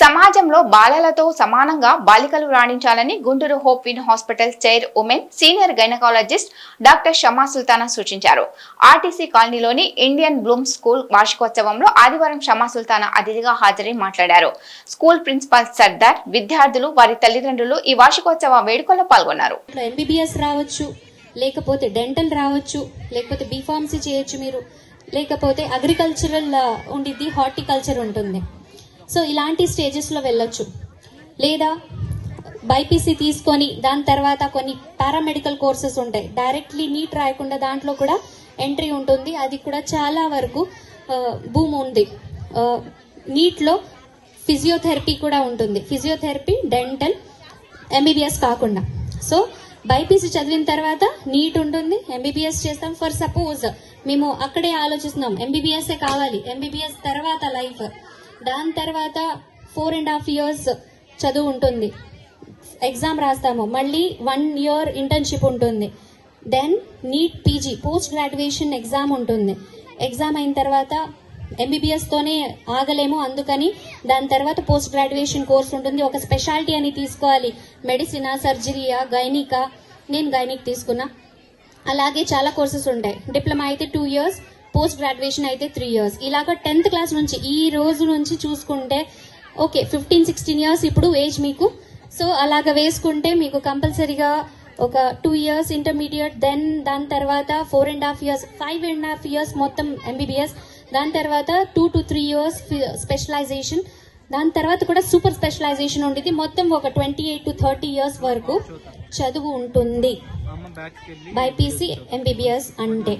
సమాజంలో బాలలతో సమానంగా బాలికలు రాణించాలని Guntur Hope Win hospital chairwoman senior gynaecologist doctor Shama Sultana సూచించారు. ఆర్టీసీ కాలనీలోని ఇండియన్ బ్లూమ్ స్కూల్ వార్షికోత్సవంలో ఆదివారం షమా సుల్తానా అతిథిగా హాజరై మాట్లాడారు. స్కూల్ ప్రిన్సిపాల్ సర్దార్ విద్యార్థులు వారి తల్లిదండ్రులు ఈ వార్షికోత్సవ వేడుకల్లో పాల్గొన్నారు. ఎంబీబీఎస్ రావచ్చు లేకపోతే డెంటల్ రావచ్చు లేకపోతే బీఫార్మసీ చేయొచ్చు మీరు. లేకపోతే అగ్రికల్చరల్ ఉండిద్ది హార్టికల్చర్ ఉంటుంది. సో ఇలాంటి స్టేజెస్లో వెళ్ళొచ్చు. లేదా బైపీసీ తీసుకొని దాని తర్వాత కొన్ని పారామెడికల్ కోర్సెస్ ఉంటాయి. డైరెక్ట్లీ నీట్ రాయకుండా దాంట్లో కూడా ఎంట్రీ ఉంటుంది. అది కూడా చాలా వరకు భూమి ఉంది. నీట్లో ఫిజియోథెరపీ కూడా ఉంటుంది. ఫిజియోథెరపీ డెంటల్ ఎంబీబీఎస్ కాకుండా. సో బైపీసీ చదివిన తర్వాత నీట్ ఉంటుంది. ఎంబీబీఎస్ చేస్తాం. ఫర్ సపోజ్ మేము అక్కడే ఆలోచిస్తున్నాం. ఎంబీబీఎస్ఏ కావాలి. ఎంబీబీఎస్ తర్వాత లైఫ్ దాని తర్వాత ఫోర్ అండ్ హాఫ్ ఇయర్స్ చదువు ఉంటుంది. ఎగ్జామ్ రాస్తాము. మళ్ళీ వన్ ఇయర్ ఇంటర్న్షిప్ ఉంటుంది. Then NEET PG post graduation exam ఉంటుంది. ఎగ్జామ్ అయిన తర్వాత ఎంబీబీఎస్తోనే ఆగలేము. అందుకని దాని తర్వాత పోస్ట్ గ్రాడ్యుయేషన్ కోర్స్ ఉంటుంది. ఒక స్పెషాలిటీ అని తీసుకోవాలి. మెడిసినా సర్జరీయా గైనికా నేను గైనిక్ తీసుకున్నా. అలాగే చాలా కోర్సెస్ ఉంటాయి. డిప్లొమా అయితే టూ ఇయర్స్ పోస్ట్ గ్రాడ్యుయేషన్ అయితే త్రీ ఇయర్స్ ఇలాగ టెన్త్ క్లాస్ నుంచి ఈ రోజు నుంచి చూసుకుంటే ఓకే ఫిఫ్టీన్ సిక్స్టీన్ ఇయర్స్ ఇప్పుడు ఏజ్ మీకు. సో అలాగ వేసుకుంటే మీకు కంపల్సరీగా ఒక టూ ఇయర్స్ ఇంటర్మీడియట్ దెన్ దాని తర్వాత four and half years five and half years మొత్తం ఎంబీబీఎస్ దాని తర్వాత two to three years specialisation దాని తర్వాత కూడా సూపర్ స్పెషలైజేషన్ ఉండేది మొత్తం ఒక twenty eight to thirty years వరకు చదువు ఉంటుంది. బైపీసీ ఎంబీబీఎస్ అంటే.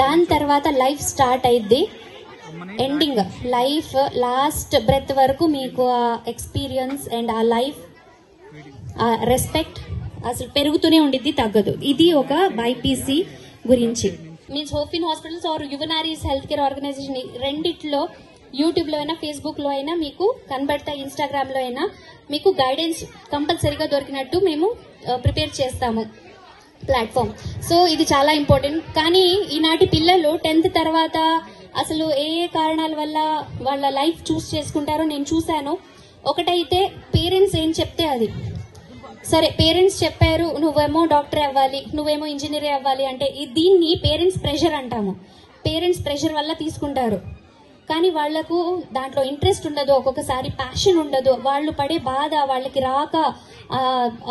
దాని తర్వాత లైఫ్ స్టార్ట్ అయింది ఎండింగ్ లైఫ్ లాస్ట్ బ్రెత్ వరకు మీకు ఆ ఎక్స్పీరియన్స్ అండ్ ఆ లైఫ్ ఆ రెస్పెక్ట్ అసలు పెరుగుతూనే ఉండిద్ది తగ్గదు. ఇది ఒక బైపీసీ గురించి. Means హోఫిన్ hospitals are యువనారీస్ health care organisation రెండిట్లో యూట్యూబ్లో అయినా ఫేస్బుక్లో అయినా మీకు కనబడతాయి ఇన్స్టాగ్రామ్లో అయినా మీకు గైడెన్స్ కంపల్సరీగా దొరికినట్టు మేము ప్రిపేర్ చేస్తాము. ప్లాట్ఫామ్ సో ఇది చాలా ఇంపార్టెంట్ కానీ ఈనాటి పిల్లలు టెన్త్ తర్వాత అసలు ఏ ఏ కారణాల వల్ల వాళ్ళ లైఫ్ చూస్ చేసుకుంటారో నేను చూశాను. ఒకటైతే పేరెంట్స్ ఏం చెప్తే అది. సరే పేరెంట్స్ చెప్పారు నువ్వేమో డాక్టర్ అవ్వాలి నువ్వేమో ఇంజనీర్ అవ్వాలి అంటే దీన్ని పేరెంట్స్ ప్రెషర్ అంటాము. పేరెంట్స్ ప్రెషర్ వల్ల తీసుకుంటారు. కానీ వాళ్ళకు దాంట్లో ఇంట్రెస్ట్ ఉండదు ఒక్కొక్కసారి ప్యాషన్ ఉండదు. వాళ్ళు పడే బాధ వాళ్ళకి రాక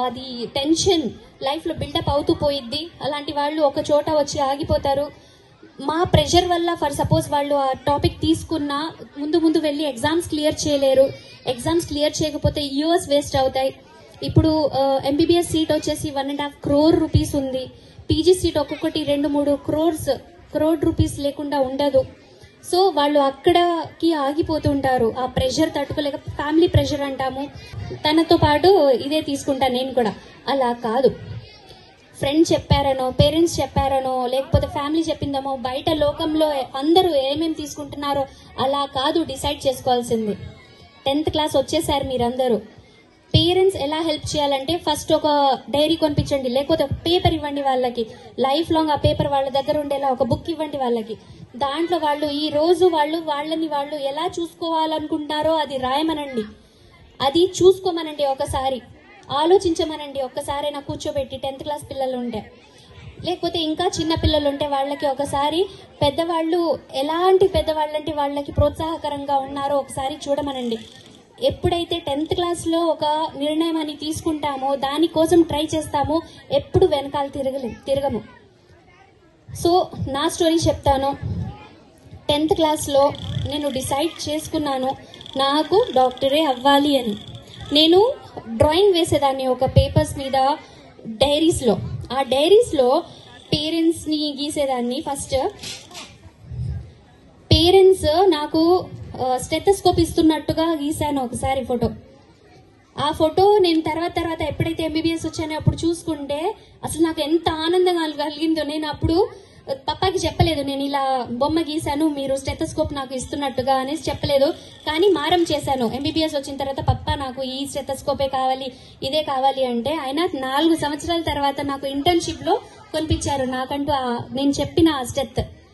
అది టెన్షన్ లైఫ్లో బిల్డప్ అవుతూ పోయిద్ది. అలాంటి వాళ్ళు ఒక చోట వచ్చి ఆగిపోతారు. మా ప్రెషర్ వల్ల ఫర్ సపోజ్ వాళ్ళు ఆ టాపిక్ తీసుకున్నా ముందు ముందు వెళ్ళి ఎగ్జామ్స్ క్లియర్ చేయలేరు. ఎగ్జామ్స్ క్లియర్ చేయకపోతే ఇయర్స్ వేస్ట్ అవుతాయి. ఇప్పుడు ఎంబీబీఎస్ సీట్ వచ్చేసి one and half crore rupees ఉంది. పీజీ సీట్ ఒక్కొక్కటి రెండు మూడు క్రోర్స్ క్రోడ్ రూపీస్ లేకుండా ఉండదు. సో వాళ్ళు అక్కడకి ఆగిపోతుంటారు. ఆ ప్రెషర్ తట్టుకోలేక ఫ్యామిలీ ప్రెషర్ అంటాము. తనతో పాటు ఇదే తీసుకుంటాను నేను కూడా. అలా కాదు. ఫ్రెండ్స్ చెప్పారనో పేరెంట్స్ చెప్పారనో లేకపోతే ఫ్యామిలీ చెప్పిందేమో బయట లోకంలో అందరూ ఏమేమి తీసుకుంటున్నారో అలా కాదు డిసైడ్ చేసుకోవాల్సింది. టెన్త్ క్లాస్ వచ్చేసారు మీరందరూ. పేరెంట్స్ ఎలా హెల్ప్ చేయాలంటే ఫస్ట్ ఒక డైరీ కొనిపించండి లేకపోతే ఒక పేపర్ ఇవ్వండి వాళ్ళకి. లైఫ్ లాంగ్ ఆ పేపర్ వాళ్ళ దగ్గర ఉండేలా ఒక బుక్ ఇవ్వండి వాళ్ళకి. దాంట్లో వాళ్ళు ఈ రోజు వాళ్ళు వాళ్ళని వాళ్ళు ఎలా చూసుకోవాలనుకుంటున్నారో అది రాయమనండి. అది చూసుకోమనండి ఒకసారి. ఆలోచించమనండి ఒక్కసారైనా కూర్చోబెట్టి టెన్త్ క్లాస్ పిల్లలు ఉంటే. లేకపోతే ఇంకా చిన్న పిల్లలు ఉంటే వాళ్ళకి ఒకసారి పెద్దవాళ్ళు ఎలాంటి పెద్దవాళ్ళంటే వాళ్ళకి ప్రోత్సాహకరంగా ఉన్నారో ఒకసారి చూడమనండి. ఎప్పుడైతే టెన్త్ క్లాస్లో ఒక నిర్ణయం అని తీసుకుంటామో దానికోసం ట్రై చేస్తామో ఎప్పుడు వెనకాల తిరగలే తిరగము. సో నా స్టోరీ చెప్తాను. టెన్త్ క్లాస్లో నేను డిసైడ్ చేసుకున్నాను నాకు డాక్టరే అవ్వాలి అని. నేను డ్రాయింగ్ వేసేదాన్ని ఒక పేపర్స్ మీద డైరీస్లో. ఆ డైరీస్లో పేరెంట్స్ని గీసేదాన్ని ఫస్ట్. పేరెంట్స్ నాకు స్టెథస్కోప్ ఇస్తున్నట్టుగా గీశాను ఒకసారి ఫోటో. ఆ ఫోటో నేను తర్వాత తర్వాత ఎప్పుడైతే ఎంబీబీఎస్ వచ్చానో అప్పుడు చూసుకుంటే అసలు నాకు ఎంత ఆనందం కలిగిందో. నేను అప్పుడు పప్పాకి చెప్పలేదు నేను ఇలా బొమ్మ గీశాను మీరు స్టెథస్కోప్ నాకు ఇస్తున్నట్టుగా అనేసి చెప్పలేదు. కానీ మారం చేశాను. ఎంబీబీఎస్ వచ్చిన తర్వాత పప్ప నాకు ఈ స్టెథస్కోపే కావాలి ఇదే కావాలి అంటే ఆయన నాలుగు సంవత్సరాల తర్వాత నాకు ఇంటర్న్షిప్లో కొనిపించారు. నాకంటూ నేను చెప్పిన ఆ స్టెత్.